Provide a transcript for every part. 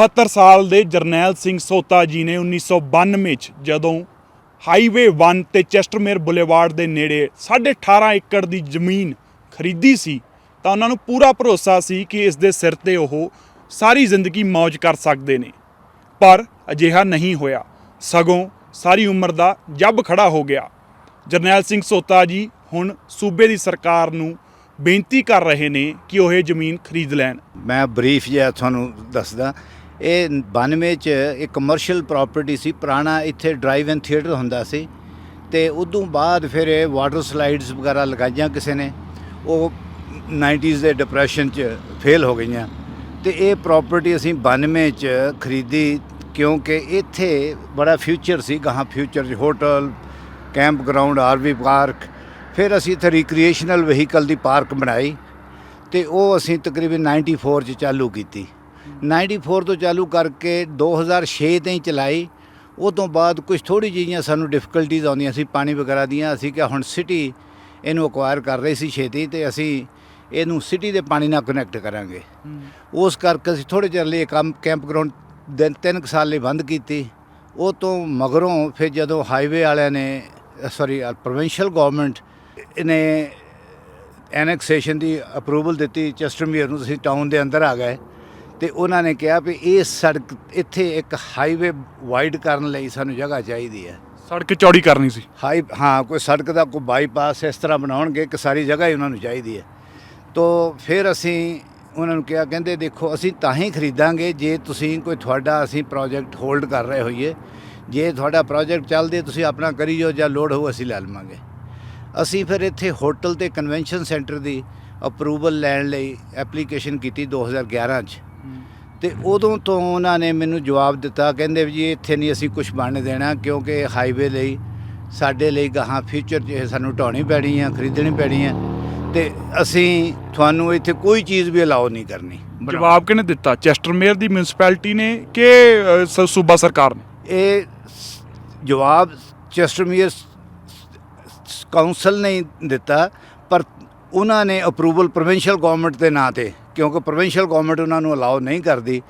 70 ਸਾਲ ਦੇ ਜਰਨੈਲ ਸਿੰਘ ਸੋਤਾ ਜੀ ਨੇ 1992 ਚ ਜਦੋਂ ਹਾਈਵੇ 1 ਤੇ ਚੈਸਟਰਮੇਰ ਬੁਲੇਵਾਰਡ ਦੇ ਨੇੜੇ 18.5 ਏਕੜ ਦੀ ਜ਼ਮੀਨ ਖਰੀਦੀ ਸੀ, ਤਾਂ ਉਹਨਾਂ ਨੂੰ ਪੂਰਾ ਭਰੋਸਾ ਸੀ ਕਿ ਇਸ ਦੇ ਸਿਰ ਤੇ ਉਹ ਸਾਰੀ ਜ਼ਿੰਦਗੀ ਮौज ਕਰ ਸਕਦੇ ਨੇ। ਪਰ ਅਜਿਹਾ ਨਹੀਂ ਹੋਇਆ। ਸਗੋਂ ਸਾਰੀ ਉਮਰ ਦਾ ਜੱਬ ਖੜਾ ਹੋ ਗਿਆ। ਜਰਨੈਲ ਸਿੰਘ ਸੋਤਾ ਜੀ ਹੁਣ ਸੂਬੇ ਦੀ ਸਰਕਾਰ ਨੂੰ ਬੇਨਤੀ ਕਰ ਰਹੇ ਨੇ ਕਿ ਉਹ ਇਹ ਜ਼ਮੀਨ ਖਰੀਦ ਲੈਣ। ਮੈਂ ਬਰੀਫ ਜਿਹਾ ਤੁਹਾਨੂੰ ਦੱਸਦਾ ਇਹ 92 ਚ ਇੱਕ ਕਮਰਸ਼ੀਅਲ ਪ੍ਰਾਪਰਟੀ ਸੀ, ਪੁਰਾਣਾ ਇੱਥੇ ਡਰਾਈਵ ਇਨ ਥੀਏਟਰ ਹੁੰਦਾ ਸੀ ਤੇ ਉਦੋਂ ਬਾਅਦ ਫਿਰ ਇਹ ਵਾਟਰ ਸਲਾਈਡਸ ਵਗੈਰਾ ਲਗਾਈਆਂ ਕਿਸੇ ਨੇ, ਉਹ 90s ਦੇ ਡਿਪਰੈਸ਼ਨ ਚ ਫੇਲ ਹੋ ਗਈਆਂ। ਤੇ ਇਹ ਪ੍ਰਾਪਰਟੀ ਅਸੀਂ 92 ਚ ਖਰੀਦੀ ਕਿਉਂਕਿ ਇੱਥੇ ਬੜਾ ਫਿਊਚਰ ਸੀ, ਗਾਹਾਂ ਫਿਊਚਰ 'ਚ hotel camp ground RV park ਫਿਰ ਅਸੀਂ ਇੱਥੇ ਰੀਕ੍ਰੀਏਸ਼ਨਲ ਵਹੀਕਲ ਦੀ ਪਾਰਕ ਬਣਾਈ ਤੇ ਉਹ ਅਸੀਂ ਤਕਰੀਬਨ 94 ਚ ਚਾਲੂ ਕੀਤੀ। 94 ਤੋਂ ਚਾਲੂ ਕਰਕੇ 2006 ਤਾਈਂ ਚਲਾਈ। ਉਹ ਤੋਂ ਬਾਅਦ ਕੁਝ ਥੋੜੀ ਜਿਹੀਆਂ ਸਾਨੂੰ ਡਿਫਿਕਲਟੀਜ਼ ਆਉਂਦੀਆਂ ਸੀ ਪਾਣੀ ਵਗੈਰਾ ਦੀਆਂ। ਅਸੀਂ ਕਿ ਹੁਣ ਸਿਟੀ ਇਹਨੂੰ ਅਕਵਾਇਰ ਕਰ ਰਹੀ ਸੀ ਛੇਤੀ ਤੇ ਅਸੀਂ ਇਹਨੂੰ ਸਿਟੀ ਦੇ ਪਾਣੀ ਨਾਲ ਕਨੈਕਟ ਕਰਾਂਗੇ। ਉਸ ਕਰਕੇ ਅਸੀਂ ਥੋੜੇ ਚਿਰ ਲਈ ਕੰਮ ਕੈਂਪ ਗਰਾਊਂਡ ਦਿਨ ਤਿੰਨ ਕੁ ਸਾਲ ਲਈ ਬੰਦ ਕੀਤੀ। ਉਹ ਤੋਂ ਮਗਰੋਂ ਫਿਰ ਜਦੋਂ ਹਾਈਵੇ ਵਾਲਿਆਂ ਨੇ ਸੌਰੀ ਪ੍ਰੋਵਿੰਸ਼ੀਅਲ ਗਵਰਨਮੈਂਟ ਨੇ ਐਨੈਕਸੇਸ਼ਨ ਦੀ ਅਪਰੂਵਲ ਦਿੱਤੀ ਚੈਸਟਰਮੀਅਰ ਨੂੰ ਤੁਸੀਂ ਟਾਊਨ ਦੇ ਅੰਦਰ ਆ ਗਏ। ਤੇ ਉਹਨਾਂ ਨੇ ਕਿਹਾ ਵੀ ਇਹ ਸੜਕ ਇੱਥੇ ਇੱਕ ਹਾਈਵੇ ਵਾਈਡ ਕਰਨ ਲਈ ਸਾਨੂੰ ਜਗ੍ਹਾ ਚਾਹੀਦੀ ਹੈ। ਸੜਕ ਚੌੜੀ ਕਰਨੀ ਸੀ। ਹਾਈ ਹਾਂ ਕੋਈ ਸੜਕ ਦਾ ਕੋਈ ਬਾਈਪਾਸ ਇਸ ਤਰ੍ਹਾਂ ਬਣਾਉਣਗੇ ਕਿ ਸਾਰੀ ਜਗ੍ਹਾ ਹੀ ਉਹਨਾਂ ਨੂੰ ਚਾਹੀਦੀ ਹੈ। ਤੋ ਫਿਰ ਅਸੀਂ ਉਹਨਾਂ ਨੂੰ ਕਿਹਾ ਕਹਿੰਦੇ ਦੇਖੋ ਅਸੀਂ ਤਾਂ ਹੀ ਖਰੀਦਾਂਗੇ ਜੇ ਤੁਸੀਂ ਕੋਈ ਤੁਹਾਡਾ ਅਸੀਂ ਪ੍ਰੋਜੈਕਟ ਹੋਲਡ ਕਰ ਰਹੇ ਹੋਈਏ। ਜੇ ਤੁਹਾਡਾ ਪ੍ਰੋਜੈਕਟ ਚੱਲਦੇ ਤੁਸੀਂ ਆਪਣਾ ਕਰੀ ਜਾਓ ਜਾਂ ਲੋਡ ਹੋਊ ਅਸੀਂ ਲੈ ਲਵਾਂਗੇ। ਅਸੀਂ ਫਿਰ ਇੱਥੇ ਹੋਟਲ ਤੇ ਕਨਵੈਨਸ਼ਨ ਸੈਂਟਰ ਦੀ ਅਪਰੂਵਲ ਲੈਣ ਲਈ ਐਪਲੀਕੇਸ਼ਨ ਕੀਤੀ 2011 ਚ। ਤੇ ਉਦੋਂ ਤੋਂ ਉਹਨਾਂ ਨੇ ਮੈਨੂੰ ਜਵਾਬ ਦਿੱਤਾ ਕਹਿੰਦੇ ਵੀ ਜੀ ਇੱਥੇ ਨਹੀਂ ਅਸੀਂ ਕੁਝ ਬਣ ਦੇਣਾ ਕਿਉਂਕਿ ਹਾਈਵੇ ਲਈ ਸਾਡੇ ਲਈ ਗਾਹਾਂ ਫਿਊਚਰ 'ਚ ਸਾਨੂੰ ਢਾਉਣੀ ਪੈਣੀ ਆ ਖਰੀਦਣੀ ਪੈਣੀ ਆ ਤੇ ਅਸੀਂ ਤੁਹਾਨੂੰ ਇੱਥੇ ਕੋਈ ਚੀਜ਼ ਵੀ ਅਲਾਉ ਨਹੀਂ ਕਰਨੀ। ਜਵਾਬ ਕਿਹਨੇ ਦਿੱਤਾ? ਚੈਸਟਰਮੇਅਰ ਦੀ ਮਿਊਨਿਸਪੈਲਿਟੀ ਨੇ ਕਿ ਸ- ਸੂਬਾ ਸਰਕਾਰ ਨੇ? ਇਹ ਸ- ਜਵਾਬ ਚੈਸਟਰਮੀਅਰ ਕਾਉਂਸਲ ਨੇ ਦਿੱਤਾ ਪਰ ਉਹਨਾਂ ਨੇ ਅਪਰੂਵਲ ਪ੍ਰੋਵਿੰਸ਼ੀਅਲ ਗਵਰਨਮੈਂਟ ਦੇ ਨਾਂ ਤੇ ਕਿਉਂਕਿ ਪ੍ਰੋਵਿੰਸ਼ੀਅਲ ਗਵਰਨਮੈਂਟ ਉਹਨਾਂ ਨੂੰ ਅਲਾਉ ਨਹੀਂ ਕਰਦੀ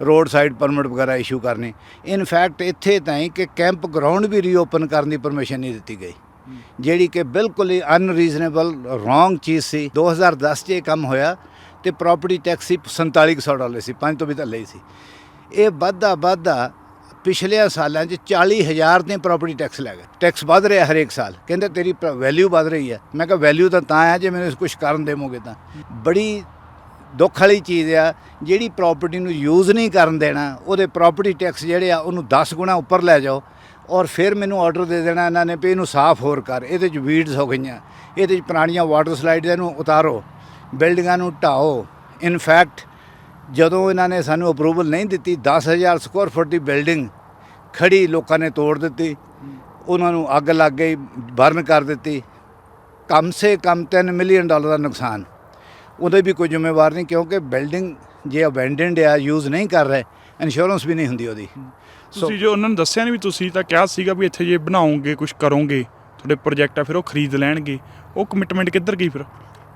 ਰੋਡ ਸਾਈਡ ਪਰਮਿਟ ਵਗੈਰਾ ਇਸ਼ੂ ਕਰਨੇ। ਇਨ ਫੈਕਟ ਇੱਥੇ ਤਾਈਂ ਕਿ ਕੈਂਪ ਗਰਾਊਂਡ ਵੀ ਰੀਓਪਨ ਕਰਨ ਦੀ ਪਰਮਿਸ਼ਨ ਨਹੀਂ ਦਿੱਤੀ ਗਈ। ਜਿਹੜੀ ਕਿ ਬਿਲਕੁਲ ਹੀ ਅਨਰੀਜ਼ਨੇਬਲ ਰੋਂਗ ਚੀਜ਼ ਸੀ। 2010 'ਚ ਇਹ ਕੰਮ ਹੋਇਆ ਤੇ ਪ੍ਰਾਪਰਟੀ ਟੈਕਸ ਸੀ 4700 ਡਾਲਰ ਸੀ, ਪੰਜ ਤੋਂ ਵੀ ਥੱਲੇ ਹੀ ਸੀ। ਇਹ ਵੱਧਦਾ ਵੱਧਦਾ ਪਿਛਲੇ ਸਾਲਾਂ 'ਚ 40000 ਦੇ ਪ੍ਰਾਪਰਟੀ ਟੈਕਸ ਲੈ ਗਏ। ਟੈਕਸ ਵੱਧ ਰਿਹਾ ਹਰੇਕ ਸਾਲ। ਕਹਿੰਦੇ ਤੇਰੀ ਵੈਲਿਊ ਵੱਧ ਰਹੀ ਹੈ। ਮੈਂ ਕਿਹਾ ਵੈਲਿਊ ਤਾਂ ਤਾਂ ਆ ਜੇ ਮੈਨੂੰ ਕੁਝ ਕਰਨ ਦੇਵੋਗੇ ਤਾਂ। ਬੜੀ ਦੁੱਖ ਵਾਲੀ ਚੀਜ਼ ਆ, ਜਿਹੜੀ ਪ੍ਰਾਪਰਟੀ ਨੂੰ ਯੂਜ਼ ਨਹੀਂ ਕਰਨ ਦੇਣਾ, ਉਹਦੇ ਪ੍ਰਾਪਰਟੀ ਟੈਕਸ ਜਿਹੜੇ ਆ, ਉਹਨੂੰ 10 ਗੁਣਾ ਉੱਪਰ ਲੈ ਜਾਓ ਔਰ ਫਿਰ ਮੈਨੂੰ ਆਰਡਰ ਦੇ ਦੇਣਾ ਇਹਨਾਂ ਨੇ ਵੀ ਇਹਨੂੰ ਸਾਫ਼ ਹੋਰ ਕਰ, ਇਹਦੇ 'ਚ ਵੀਡਸ ਹੋ ਗਈਆਂ, ਇਹਦੇ 'ਚ ਪੁਰਾਣੀਆਂ ਵਾਟਰ ਸਲਾਈਡਸ ਇਹਨੂੰ ਉਤਾਰੋ, ਬਿਲਡਿੰਗਾਂ ਨੂੰ ਢਾਓ ਇਨਫੈਕਟ ਜਦੋਂ ਇਹਨਾਂ ਨੇ ਸਾਨੂੰ ਅਪਰੂਵਲ ਨਹੀਂ ਦਿੱਤੀ 10000 ਸਕੁਅਰ ਫੁੱਟ ਦੀ ਬਿਲਡਿੰਗ ਖੜੀ ਲੋਕਾਂ ਨੇ ਤੋੜ ਦਿੱਤੀ, ਉਹਨਾਂ ਨੂੰ ਅੱਗ ਲੱਗ ਗਈ, ਬਰਨ ਕਰ ਦਿੱਤੀ, ਕਮ ਸੇ ਕਮ 3 ਮਿਲੀਅਨ ਡਾਲਰ ਦਾ ਨੁਕਸਾਨ। ਉਹਦੇ ਵੀ ਕੋਈ ਜ਼ਿੰਮੇਵਾਰ ਨਹੀਂ ਕਿਉਂਕਿ ਬਿਲਡਿੰਗ ਜੇ ਅਬੈਂਡਨਡ ਆ ਯੂਜ਼ ਨਹੀਂ ਕਰ ਰਹੇ ਇੰਸ਼ੋਰੈਂਸ ਵੀ ਨਹੀਂ ਹੁੰਦੀ ਉਹਦੀ। ਤੁਸੀਂ ਜੋ ਉਹਨਾਂ ਨੂੰ ਦੱਸਿਆ ਨਹੀਂ ਵੀ ਤੁਸੀਂ ਤਾਂ ਕਿਹਾ ਸੀਗਾ ਵੀ ਇੱਥੇ ਜੇ ਬਣਾਓਗੇ ਕੁਝ ਕਰੋਗੇ ਤੁਹਾਡੇ ਪ੍ਰੋਜੈਕਟ ਆ ਫਿਰ ਉਹ ਖਰੀਦ ਲੈਣਗੇ। ਉਹ ਕਮਿਟਮੈਂਟ ਕਿੱਧਰ ਗਈ ਫਿਰ?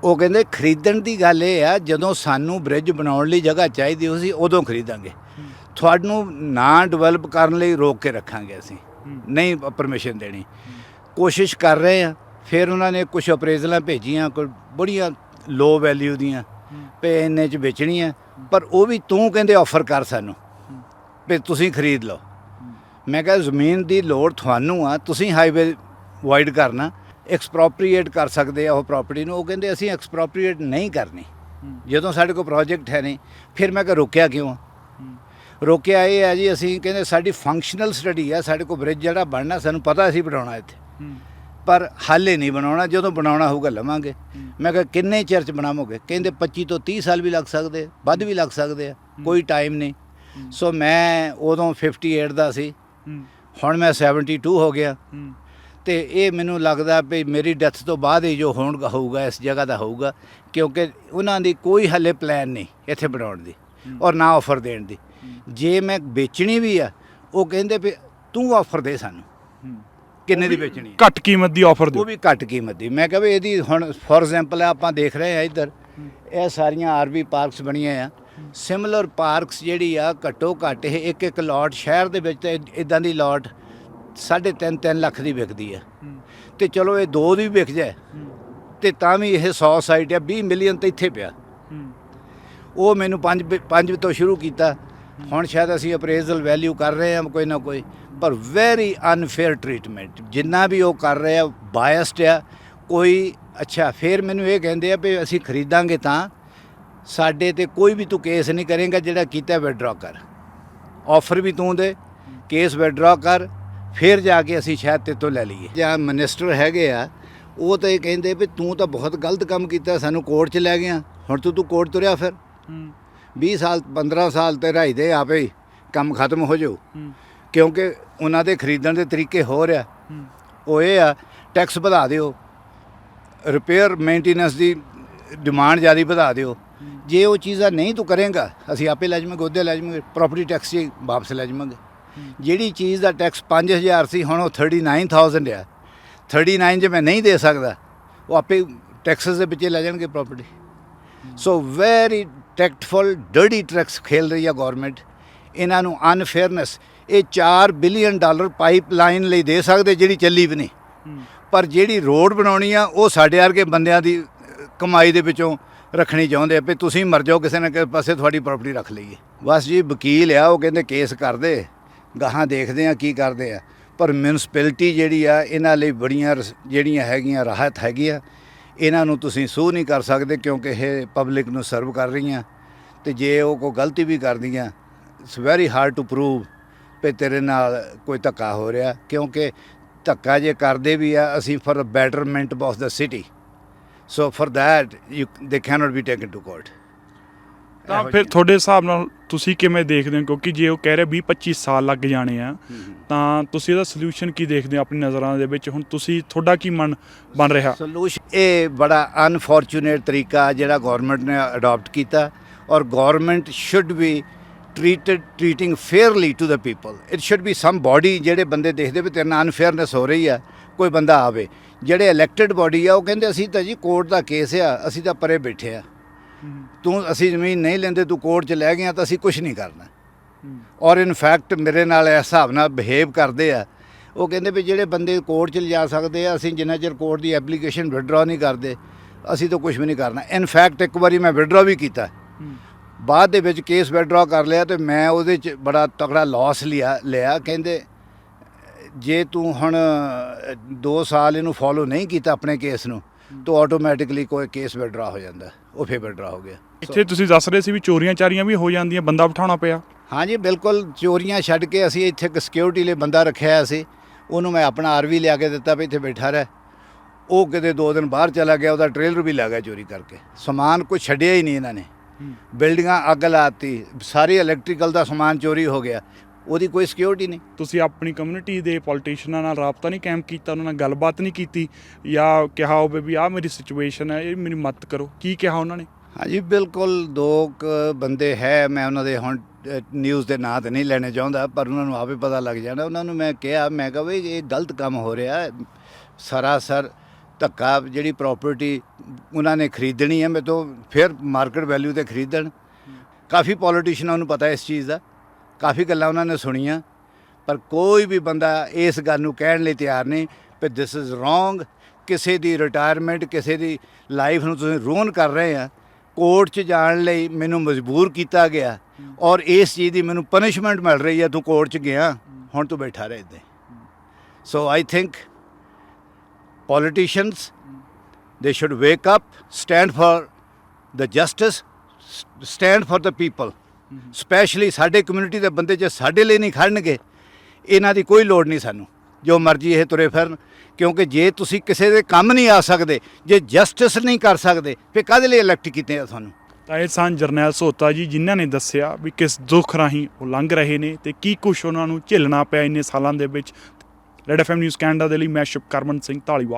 ਉਹ ਕਹਿੰਦੇ ਖਰੀਦਣ ਦੀ ਗੱਲ ਇਹ ਆ ਜਦੋਂ ਸਾਨੂੰ ਬ੍ਰਿਜ ਬਣਾਉਣ ਲਈ ਜਗ੍ਹਾ ਚਾਹੀਦੀ ਹੋ ਸੀ ਉਦੋਂ ਖਰੀਦਾਂਗੇ। ਤੁਹਾਨੂੰ ਨਾ ਡਿਵੈਲਪ ਕਰਨ ਲਈ ਰੋਕ ਕੇ ਰੱਖਾਂਗੇ ਅਸੀਂ। ਨਹੀਂ ਪਰਮਿਸ਼ਨ ਦੇਣੀ। ਕੋਸ਼ਿਸ਼ ਕਰ ਰਹੇ ਆ ਫਿਰ ਉਹਨਾਂ ਨੇ ਕੁਝ ਅਪਰੇਜ਼ਲਾਂ ਭੇਜੀਆਂ ਕੋਈ ਬੜੀਆਂ ਲੋ ਵੈਲਿਊ ਦੀਆਂ ਪੇ ਇੰਨੇ ਚ ਵੇਚਣੀਆਂ, ਪਰ ਉਹ ਵੀ ਤੂੰ ਕਹਿੰਦੇ ਆਫਰ ਕਰ ਸਾਨੂੰ ਵੀ ਤੁਸੀਂ ਖਰੀਦ ਲਓ। ਮੈਂ ਕਿਹਾ ਜ਼ਮੀਨ ਦੀ ਲੋੜ ਤੁਹਾਨੂੰ ਆ, ਤੁਸੀਂ ਹਾਈਵੇ ਵਾਈਡ ਕਰਨਾ ਐਕਸਪ੍ਰੋਪਰੀਏਟ ਕਰ ਸਕਦੇ ਆ ਉਹ ਪ੍ਰਾਪਰਟੀ ਨੂੰ। ਉਹ ਕਹਿੰਦੇ ਅਸੀਂ ਐਕਸਪ੍ਰੋਪਰੀਏਟ ਨਹੀਂ ਕਰਨੀ। ਜਦੋਂ ਸਾਡੇ ਕੋਲ ਪ੍ਰੋਜੈਕਟ ਹੈ ਨਹੀਂ, ਫਿਰ ਮੈਂ ਕਿਹਾ ਰੋਕਿਆ ਕਿਉਂ ਆ? ਰੋਕਿਆ ਇਹ ਹੈ ਜੀ, ਅਸੀਂ ਕਹਿੰਦੇ ਸਾਡੀ ਫੰਕਸ਼ਨਲ ਸਟੱਡੀ ਆ, ਸਾਡੇ ਕੋਲ ਬ੍ਰਿਜ ਜਿਹੜਾ ਬਣਨਾ, ਸਾਨੂੰ ਪਤਾ ਅਸੀਂ ਬਣਾਉਣਾ ਇੱਥੇ। ਪਰ ਹਾਲੇ ਨਹੀਂ ਬਣਾਉਣਾ ਜਦੋਂ ਬਣਾਉਣਾ ਹੋਊਗਾ ਲਵਾਂਗੇ। ਮੈਂ ਕਿਹਾ ਕਿੰਨੇ ਚਿਰ ਚ ਬਣਾਵੋਗੇ? ਕਹਿੰਦੇ 25 ਤੋਂ 30 ਸਾਲ ਵੀ ਲੱਗ ਸਕਦੇ ਵੱਧ ਵੀ ਲੱਗ ਸਕਦੇ ਆ ਕੋਈ ਟਾਈਮ ਨਹੀਂ। ਸੋ ਮੈਂ ਉਦੋਂ 58 ਦਾ ਸੀ। ਹੁਣ ਮੈਂ 72 ਹੋ ਗਿਆ। ਤੇ ਇਹ ਮੈਨੂੰ ਲੱਗਦਾ ਵੀ ਮੇਰੀ ਡੈਥ ਤੋਂ ਬਾਅਦ ਹੀ ਜੋ ਹੋਣ ਹੋਊਗਾ ਇਸ ਜਗ੍ਹਾ ਦਾ ਹੋਊਗਾ ਕਿਉਂਕਿ ਉਹਨਾਂ ਦੀ ਕੋਈ ਹੱਲੇ ਪਲਾਨ ਨਹੀਂ ਇੱਥੇ ਬਣਾਉਣ ਦੀ ਔਰ ਨਾ ਆਫਰ ਦੇਣ ਦੀ। ਜੇ ਮੈਂ ਵੇਚਣੀ ਵੀ ਆ ਉਹ ਕਹਿੰਦੇ ਵੀ ਤੂੰ ਆਫਰ ਦੇ ਸਾਨੂੰ। ਕਿੰਨੇ ਦੀ ਵੇਚਣੀ ਹੈ? ਘੱਟ ਕੀਮਤ ਦੀ ਆਫਰ ਉਹ ਦਿਓ ਵੀ ਘੱਟ ਕੀਮਤ ਦੀ। ਮੈਂ ਕਿਹਾ ਵੀ ਇਹਦੀ ਹੁਣ ਫੋਰ ਐਗਜ਼ਾਮਪਲ ਆਪਾਂ ਦੇਖ ਰਹੇ ਆ ਇੱਧਰ। ਇਹ ਸਾਰੀਆਂ ਆਰਵੀ ਪਾਰਕਸ ਬਣੀਆਂ ਆ। ਸਿਮਿਲਰ ਪਾਰਕਸ ਜਿਹੜੀ ਆ ਘੱਟੋ ਘੱਟ ਇਹ ਇੱਕ ਇੱਕ ਲੋਟ ਸ਼ਹਿਰ ਦੇ ਵਿੱਚ ਤੇ ਇਦਾਂ ਦੀ ਲੋਟ 3.5 3 ਲੱਖ ਦੀ ਵਿਕਦੀ ਆ। ਤੇ ਚਲੋ ਇਹ ਦੋ ਦੀ ਵਿਕ ਜਾਏ। ਤੇ ਤਾਂ ਵੀ ਇਹ 100 ਸਾਈਟ ਆ 20 ਮਿਲੀਅਨ ਤੇ ਇੱਥੇ ਪਿਆ। ਉਹ ਮੈਨੂੰ 5 5 ਤੋਂ ਸ਼ੁਰੂ ਕੀਤਾ। ਹੁਣ ਸ਼ਾਇਦ ਅਸੀਂ ਅਪਰੇਜ਼ਲ ਵੈਲਿਊ ਕਰ ਰਹੇ ਹਾਂ ਕੋਈ ਨਾ ਕੋਈ, ਪਰ ਵੈਰੀ ਅਨਫੇਅਰ ਟ੍ਰੀਟਮੈਂਟ ਜਿੰਨਾ ਵੀ ਉਹ ਕਰ ਰਹੇ ਆ ਬਾਇਸਡ ਆ, ਕੋਈ, ਅੱਛਾ, ਫਿਰ ਮੈਨੂੰ ਇਹ ਕਹਿੰਦੇ ਆ ਵੀ ਅਸੀਂ ਖਰੀਦਾਂਗੇ ਤਾਂ ਸਾਡੇ ਤੇ ਕੋਈ ਵੀ ਤੂੰ ਕੇਸ ਨਹੀਂ ਕਰੇਗਾ ਜਿਹੜਾ ਕੀਤਾ ਵਿਡਰਾ ਕਰ। ਆਫਰ ਵੀ ਤੂੰ ਦੇ ਕੇਸ ਵਿਡਰਾ ਕਰ, ਫਿਰ ਜਾ ਕੇ ਅਸੀਂ ਸ਼ਾਇਦ ਤੇ ਤੋਂ ਲੈ ਲਈਏ। ਜਾਂ ਮਿਨਿਸਟਰ ਹੈਗੇ ਆ, ਉਹ ਤਾਂ ਇਹ ਕਹਿੰਦੇ ਵੀ ਤੂੰ ਤਾਂ ਬਹੁਤ ਗਲਤ ਕੰਮ ਕੀਤਾ, ਸਾਨੂੰ ਕੋਰਟ 'ਚ ਲੈ ਗਿਆ, ਹੁਣ ਤੂੰ ਤੂੰ ਕੋਰਟ ਤੁਰਿਆ ਫਿਰ। 20 ਸਾਲ 15 ਸਾਲ ਤੇ ਰਾਈ ਦੇ ਆਪੇ ਹੀ ਕੰਮ ਖਤਮ ਹੋ ਜਾਊ। ਕਿਉਂਕਿ ਉਹਨਾਂ ਦੇ ਖਰੀਦਣ ਦੇ ਤਰੀਕੇ ਹੋ। ਰਿਹਾ ਉਹ ਇਹ ਆ ਟੈਕਸ ਵਧਾ ਦਿਓ। ਰਿਪੇਅਰ ਮੇਨਟੇਨੈਂਸ ਦੀ ਡਿਮਾਂਡ ਜ਼ਿਆਦਾ ਵਧਾ ਦਿਓ। ਜੇ ਉਹ ਚੀਜ਼ਾਂ ਨਹੀਂ ਤੂੰ ਕਰੇਗਾ ਅਸੀਂ ਆਪੇ ਲੈ ਜਾਵਾਂਗੇ ਉਹਦੇ ਲੈ ਜਾਵਾਂਗੇ ਪ੍ਰਾਪਰਟੀ ਟੈਕਸ ਹੀ ਵਾਪਸ ਲੈ ਜਾਵਾਂਗੇ। ਜਿਹੜੀ ਚੀਜ਼ ਦਾ ਟੈਕਸ 5000 ਸੀ ਹੁਣ ਉਹ 39000 ਆ। 39 ਜੇ ਮੈਂ ਨਹੀਂ ਦੇ ਸਕਦਾ ਉਹ ਆਪੇ ਟੈਕਸਸ ਦੇ ਵਿੱਚ ਲੈ ਜਾਣਗੇ property so very tactful dirty tax ਖੇਲ ਰਹੀ ਹੈ ਗਵਰਨਮੈਂਟ ਇਹਨਾਂ ਨੂੰ ਅਨਫੇਅਰਨੈਸ ਇਹ 4 ਬਿਲੀਅਨ ਡਾਲਰ ਪਾਈਪਲਾਈਨ ਲਈ ਦੇ ਸਕਦੇ ਜਿਹੜੀ ਚੱਲੀ ਵੀ ਨਹੀਂ। ਪਰ ਜਿਹੜੀ ਰੋਡ ਬਣਾਉਣੀ ਆ ਉਹ ਸਾਡੇ ਵਰਗੇ ਬੰਦਿਆਂ ਦੀ ਕਮਾਈ ਦੇ ਵਿੱਚੋਂ ਰੱਖਣੀ ਚਾਹੁੰਦੇ ਆ ਵੀ ਤੁਸੀਂ ਮਰ ਜਾਓ ਕਿਸੇ ਨਾ ਕਿਸੇ ਪਾਸੇ ਤੁਹਾਡੀ ਪ੍ਰਾਪਰਟੀ ਰੱਖ ਲਈਏ। ਬਸ ਜੀ ਵਕੀਲ ਆ ਉਹ ਕਹਿੰਦੇ ਕੇਸ ਕਰਦੇ ਗਾਹਾਂ ਦੇਖਦੇ ਆ ਕੀ ਕਰਦੇ ਆ। ਪਰ ਮਿਊਨਿਸਪੈਲਿਟੀ ਜਿਹੜੀ ਆ ਇਹਨਾਂ ਲਈ ਬੜੀਆਂ ਜਿਹੜੀਆਂ ਹੈਗੀਆਂ ਰਾਹਤ ਹੈਗੀਆਂ ਇਹਨਾਂ ਨੂੰ ਤੁਸੀਂ ਸੂ ਨਹੀਂ ਕਰ ਸਕਦੇ ਕਿਉਂਕਿ ਇਹ ਪਬਲਿਕ ਨੂੰ ਸਰਵ ਕਰ ਰਹੀਆਂ। ਤੇ ਜੇ ਉਹ ਕੋਈ ਗਲਤੀ ਵੀ ਕਰਦੀਆਂ it's very hard to prove ਪੇ ਤੇਰੇ ਨਾਲ ਕੋਈ ਧੱਕਾ ਹੋ ਰਿਹਾ, ਕਿਉਂਕਿ ਧੱਕਾ ਜੇ ਕਰਦੇ ਵੀ ਆ, ਅਸੀਂ for betterment of the city so for that you they can't be taken to court ਤਾਂ ਫਿਰ ਤੁਹਾਡੇ ਹਿਸਾਬ ਨਾਲ ਤੁਸੀਂ ਕਿਵੇਂ ਦੇਖਦੇ ਹੋ? ਕਿਉਂਕਿ ਜੇ ਉਹ ਕਹਿ ਰਹੇ 20 25 ਸਾਲ ਲੱਗ ਜਾਣੇ ਆ ਤਾਂ ਤੁਸੀਂ ਇਹਦਾ ਸੋਲੂਸ਼ਨ ਕੀ ਦੇਖਦੇ ਹੋ ਆਪਣੀ ਨਜ਼ਰਾਂ ਦੇ ਵਿੱਚ? ਹੁਣ ਤੁਸੀਂ ਤੁਹਾਡਾ ਕੀ ਮਨ ਬਣ ਰਿਹਾ? ਸੋਲੂਸ਼ਨ ਇਹ ਬੜਾ ਅਨਫੋਰਚੂਨੇਟ ਤਰੀਕਾ ਜਿਹੜਾ ਗਵਰਨਮੈਂਟ ਨੇ ਅਡਾਪਟ ਕੀਤਾ ਔਰ government should be treated treating fairly to the people it should be somebody ਜਿਹੜੇ ਬੰਦੇ ਦੇਖਦੇ ਵੀ ਤੇਰੇ ਨਾਲ ਅਨਫੇਅਰਨੈਸ ਹੋ ਰਹੀ ਆ ਕੋਈ ਬੰਦਾ ਆਵੇ। ਜਿਹੜੇ ਇਲੈਕਟਿਡ ਬਾਡੀ ਆ ਉਹ ਕਹਿੰਦੇ ਅਸੀਂ ਤਾਂ ਜੀ ਕੋਰਟ ਦਾ ਕੇਸ ਆ ਅਸੀਂ ਤਾਂ ਪਰੇ ਬੈਠੇ ਆ। ਤੂੰ ਅਸੀਂ ਜ਼ਮੀਨ ਨਹੀਂ ਲੈਂਦੇ ਤੂੰ ਕੋਰਟ 'ਚ ਲੈ ਗਿਆ ਤਾਂ ਅਸੀਂ ਕੁਝ ਨਹੀਂ ਕਰਨਾ। ਔਰ ਇਨ ਫੈਕਟ ਮੇਰੇ ਨਾਲ ਇਸ ਹਿਸਾਬ ਨਾਲ ਬਿਹੇਵ ਕਰਦੇ ਆ। ਉਹ ਕਹਿੰਦੇ ਵੀ ਜਿਹੜੇ ਬੰਦੇ ਕੋਰਟ 'ਚ ਲਿਜਾ ਸਕਦੇ ਆ ਅਸੀਂ ਜਿੰਨਾ ਚਿਰ ਕੋਰਟ ਦੀ ਐਪਲੀਕੇਸ਼ਨ ਵਿਡਰਾ ਨਹੀਂ ਕਰਦੇ ਅਸੀਂ ਤਾਂ ਕੁਝ ਵੀ ਨਹੀਂ ਕਰਨਾ। ਇਨ ਫੈਕਟ ਇੱਕ ਵਾਰੀ ਮੈਂ ਵਿਡਰਾ ਵੀ ਕੀਤਾ। ਬਾਅਦ ਦੇ ਵਿੱਚ ਕੇਸ ਵਿਡਰਾ ਕਰ ਲਿਆ ਤੇ ਮੈਂ ਉਹਦੇ 'ਚ ਬੜਾ ਤਕੜਾ ਲਾਸ ਲਿਆ ਲਿਆ। ਕਹਿੰਦੇ ਜੇ ਤੂੰ ਹੁਣ 2 ਸਾਲ ਇਹਨੂੰ ਫੋਲੋ ਨਹੀਂ ਕੀਤਾ ਆਪਣੇ ਕੇਸ ਨੂੰ ਤਾਂ ਆਟੋਮੈਟਿਕਲੀ ਕੋਈ ਕੇਸ ਵਿਡਰਾ ਹੋ ਜਾਂਦਾ ਉਹ ਫੇਰ ਵਿਡਰਾ ਹੋ ਗਿਆ। ਇੱਥੇ ਤੁਸੀਂ ਦੱਸ ਰਹੇ ਸੀ ਵੀ ਚੋਰੀਆਂ ਚਾਰੀਆਂ ਵੀ ਹੋ ਜਾਂਦੀਆਂ ਬੰਦਾ ਬਿਠਾਉਣਾ ਪਿਆ। ਹਾਂਜੀ ਬਿਲਕੁਲ ਚੋਰੀਆਂ ਛੱਡ ਕੇ ਅਸੀਂ ਇੱਥੇ ਇੱਕ ਸਿਕਿਉਰਿਟੀ ਲਈ ਬੰਦਾ ਰੱਖਿਆ ਹੋਇਆ ਸੀ ਉਹਨੂੰ ਮੈਂ ਆਪਣਾ ਆਰਵੀ ਲਿਆ ਕੇ ਦਿੱਤਾ ਵੀ ਇੱਥੇ ਬੈਠਾ ਰਹਿ। ਉਹ ਕਿਤੇ ਦੋ ਦਿਨ ਬਾਹਰ ਚਲਾ ਗਿਆ ਉਹਦਾ ਟ੍ਰੇਲਰ ਵੀ ਲੱਗਾ ਚੋਰੀ ਕਰਕੇ। ਸਮਾਨ ਕੋਈ ਛੱਡਿਆ ਹੀ ਨਹੀਂ ਇਹਨਾਂ ਨੇ। ਬਿਲਡਿੰਗਾਂ ਅੱਗ ਲਾਤੀ ਸਾਰੀ ਇਲੈਕਟ੍ਰੀਕਲ ਦਾ ਸਮਾਨ ਚੋਰੀ ਹੋ ਗਿਆ। ਉਹਦੀ ਕੋਈ ਸਿਕਿਉਰਿਟੀ ਨਹੀਂ। ਤੁਸੀਂ ਆਪਣੀ ਕਮਿਊਨਿਟੀ ਦੇ ਪੋਲੀਟੀਸ਼ੀਅਨਾਂ ਨਾਲ ਰਾਬਤਾ ਨਹੀਂ ਕਾਇਮ ਕੀਤਾ ਉਹਨਾਂ ਨਾਲ ਗੱਲਬਾਤ ਨਹੀਂ ਕੀਤੀ ਜਾਂ ਕਿਹਾ ਹੋਵੇ ਵੀ ਆਹ ਮੇਰੀ ਸਿਚੁਏਸ਼ਨ ਹੈ ਇਹ ਮੇਰੀ ਮਦਦ ਕਰੋ। ਕੀ ਕਿਹਾ ਉਹਨਾਂ ਨੇ? ਹਾਂਜੀ ਬਿਲਕੁਲ ਦੋ ਬੰਦੇ ਹੈ ਮੈਂ ਉਹਨਾਂ ਦੇ ਹੁਣ ਨਿਊਜ਼ ਦੇ ਨਾਂ ਤੇ ਨਹੀਂ ਲੈਣੇ ਚਾਹੁੰਦਾ ਪਰ ਉਹਨਾਂ ਨੂੰ ਆਪੇ ਪਤਾ ਲੱਗ ਜਾਣਾ ਉਹਨਾਂ ਨੂੰ ਮੈਂ ਕਿਹਾ ਮੈਂ ਕਿਹਾ ਵੀ ਇਹ ਗਲਤ ਕੰਮ ਹੋ ਰਿਹਾ। ਸਰਾਸਰ ਧੱਕਾ ਜਿਹੜੀ ਪ੍ਰਾਪਰਟੀ ਉਹਨਾਂ ਨੇ ਖਰੀਦਣੀ ਹੈ ਮੇਰੇ ਤੋਂ ਫਿਰ ਮਾਰਕੀਟ ਵੈਲਿਊ ਤੇ ਖਰੀਦਣ। ਕਾਫੀ ਪੋਲੀਟੀਸ਼ੀਅਨਾਂ ਨੂੰ ਪਤਾ ਇਸ ਚੀਜ਼ ਦਾ। ਕਾਫੀ ਗੱਲਾਂ ਉਹਨਾਂ ਨੇ ਸੁਣੀਆਂ, ਪਰ ਕੋਈ ਵੀ ਬੰਦਾ ਇਸ ਗੱਲ ਨੂੰ ਕਹਿਣ ਲਈ ਤਿਆਰ ਨਹੀਂ ਕਿ ਦਿਸ ਇਜ਼ ਰੋਂਗ ਕਿਸੇ ਦੀ ਰਿਟਾਇਰਮੈਂਟ ਕਿਸੇ ਦੀ ਲਾਈਫ ਨੂੰ ਤੁਸੀਂ ਰੋਨ ਕਰ ਰਹੇ ਆ ਕੋਰਟ 'ਚ ਜਾਣ ਲਈ ਮੈਨੂੰ ਮਜਬੂਰ ਕੀਤਾ ਗਿਆ ਔਰ ਇਸ ਚੀਜ਼ ਦੀ ਮੈਨੂੰ ਪਨਿਸ਼ਮੈਂਟ ਮਿਲ ਰਹੀ ਹੈ ਤੂੰ ਕੋਰਟ 'ਚ ਗਿਆ, ਹੁਣ ਤੂੰ ਬੈਠਾ ਰਹਿ ਇੱਦਾਂ so I think politicians they should wake up, stand for the justice s- stand for the people specially ਸਾਡੇ ਕਮਿਊਨਿਟੀ ਦੇ ਬੰਦੇ ਜੇ ਸਾਡੇ ਲਈ ਨਹੀਂ ਖੜਨਗੇ, ਇਹਨਾਂ ਦੀ ਕੋਈ ਲੋੜ ਨਹੀਂ ਸਾਨੂੰ, ਜੋ ਮਰਜ਼ੀ ਇਹ ਤੁਰੇ ਫਿਰਨ। ਕਿਉਂਕਿ ਜੇ ਤੁਸੀਂ ਕਿਸੇ ਦੇ ਕੰਮ ਨਹੀਂ ਆ ਸਕਦੇ, ਜੇ ਜਸਟਿਸ ਨਹੀਂ ਕਰ ਸਕਦੇ, ਫਿਰ ਕਾਹਦੇ ਲਈ ਇਲੈਕਟ ਕੀਤੇ ਆ ਤੁਹਾਨੂੰ ਤਾਂ ਇਹ ਸਨ ਜਰਨੈਲ ਸੋਤਾ ਜੀ, ਜਿਨ੍ਹਾਂ ਨੇ ਦੱਸਿਆ ਵੀ ਕਿਸ ਦੁੱਖ ਰਾਹੀਂ ਉਹ ਲੰਘ ਰਹੇ ਨੇ ਤੇ ਕੀ ਕੁਝ ਉਹਨਾਂ ਨੂੰ ਝੇਲਣਾ ਪਿਆ ਇੰਨੇ ਸਾਲਾਂ ਦੇ ਵਿੱਚ। ਰੈਡ ਐਫਐਮ ਨਿਊਜ਼ ਕੈਨੇਡਾ ਦੇ ਲਈ ਮੈਂ ਸ਼ਿਵਕਰਮਨ ਸਿੰਘ ਢਾਲੀਵਾਲ